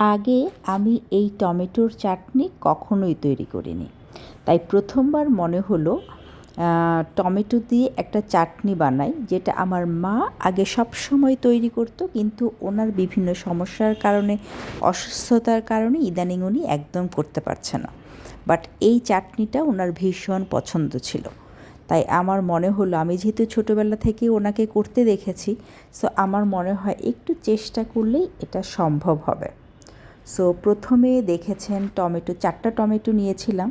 আগে আমি এই টমেটোর চাটনি কখনোই তৈরি করিনি। তাই প্রথমবার মনে হলো টমেটো দিয়ে একটা চাটনি বানাই, যেটা আমার মা আগে সব সময় তৈরি করতো, কিন্তু ওনার বিভিন্ন সমস্যার কারণে, অসুস্থতার কারণে ইদানিং উনি একদম করতে পারছে না। বাট এই চাটনিটা ওনার ভীষণ পছন্দ ছিল। তাই আমার মনে হলো, আমি যেহেতু ছোটোবেলা থেকে ওনাকে করতে দেখেছি, সো আমার মনে হয় একটু চেষ্টা করলেই এটা সম্ভব হবে। সো প্রথমে দেখেছেন টমেটো, চারটা টমেটো নিয়েছিলাম।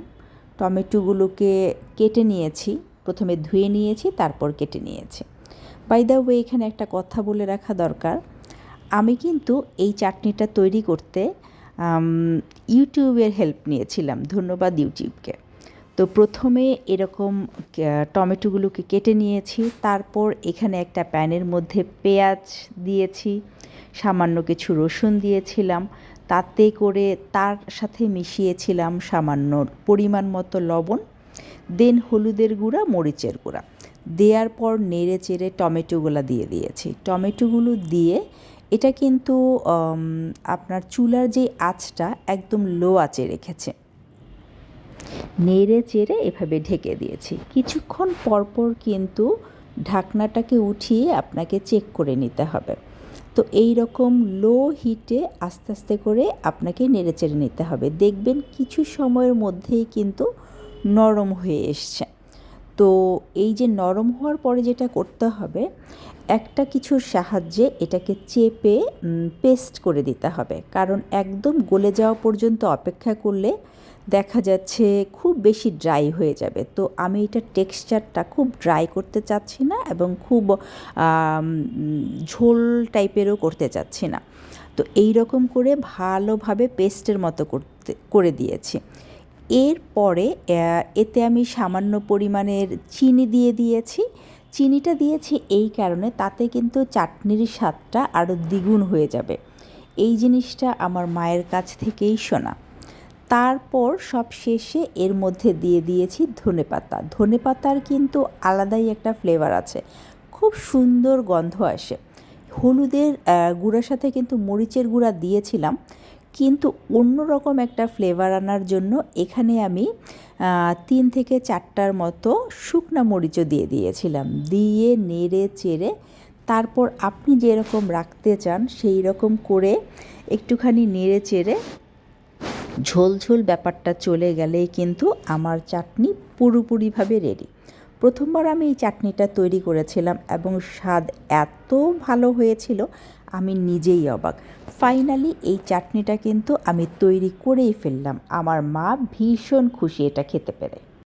টমেটোগুলোকে কেটে নিয়েছি। প্রথমে ধুয়ে নিয়েছি, তারপর কেটে নিয়েছি। বাই দ্য ওয়ে এখানে একটা কথা বলে রাখা দরকার। আমি কিন্তু এই চাটনিটা তৈরি করতে ইউটিউবের হেল্প নিয়েছিলাম। ধন্যবাদ ইউটিউবকে। তো প্রথমে এরকম টমেটোগুলোকে কেটে নিয়েছি। তারপর এখানে একটা প্যানের মধ্যে পেঁয়াজ দিয়েছি। সামান্য কিছু রসুন দিয়েছিলাম। তাতে করে তার সাথে মিশিয়েছিলাম সামান্য পরিমাণ মতো লবণ, দেন হলুদের গুঁড়া, মরিচের গুঁড়া। দেওয়ার পর নেড়ে চেড়ে টমেটোগুলো দিয়ে দিয়েছি। টমেটোগুলো দিয়ে এটা কিন্তু আপনার চুলার যে আঁচটা একদম লো আঁচে রেখেছে। নেড়ে চেড়ে এভাবে ঢেকে দিয়েছি। কিছুক্ষণ পরপর কিন্তু ঢাকনাটাকে উঠিয়ে আপনাকে চেক করে নিতে হবে। তো এই রকম লো হিটে আস্তে আস্তে করে আপনাকে নেড়েচেড়ে নিতে হবে। দেখবেন কিছু সময়ের মধ্যেই কিন্তু নরম হয়ে এসছে। তো এই যে নরম হওয়ার পরে যেটা করতে হবে, একটা কিছুর সাহায্যে এটাকে চেপে পেস্ট করে দিতে হবে। কারণ একদম গলে যাওয়া পর্যন্ত অপেক্ষা করলে দেখা যাচ্ছে খুব বেশি ড্রাই হয়ে যাবে। তো আমি এটা টেক্সচারটা খুব ড্রাই করতে চাচ্ছি না এবং খুব ঝোল টাইপেরও করতে চাচ্ছি না। তো এই রকম করে ভালোভাবে পেস্টের মতো করতে, করে দিয়েছি। এরপরে এতে আমি সামান্য পরিমাণের চিনি দিয়ে দিয়েছি। চিনিটা দিয়েছি এই কারণে তাতে কিন্তু চাটনির স্বাদটা আরও দ্বিগুণ হয়ে যাবে। এই জিনিসটা আমার মায়ের কাছ থেকেই শোনা। তারপর সব শেষে এর মধ্যে দিয়ে দিয়েছি ধনে পাতা। ধনে পাতার কিন্তু আলাদাই একটা ফ্লেভার আছে। খুব সুন্দর গন্ধ আসে। হলুদের গুঁড়ার সাথে কিন্তু মরিচের গুঁড়া দিয়েছিলাম, কিন্তু অন্যরকম একটা ফ্লেভার আনার জন্য এখানে আমি তিন থেকে চারটার মতো শুকনা মরিচও দিয়ে দিয়েছিলাম। দিয়ে নেড়ে চেড়ে তারপর আপনি যেরকম রাখতে চান সেই রকম করে একটুখানি নেড়ে চেড়ে ঝোল ঝোল ব্যাপারটা চলে গেলেই কিন্তু আমার চাটনি পুরোপুরিভাবে রেডি প্রথমবার আমি এই চাটনিটা তৈরি করেছিলাম এবং স্বাদ এত ভালো হয়েছিল, আমি নিজেই অবাক। ফাইনালি এই চাটনিটা কিন্তু আমি তৈরি করেই ফেললাম। আমার মা ভীষণ খুশি এটা খেতে পেরে।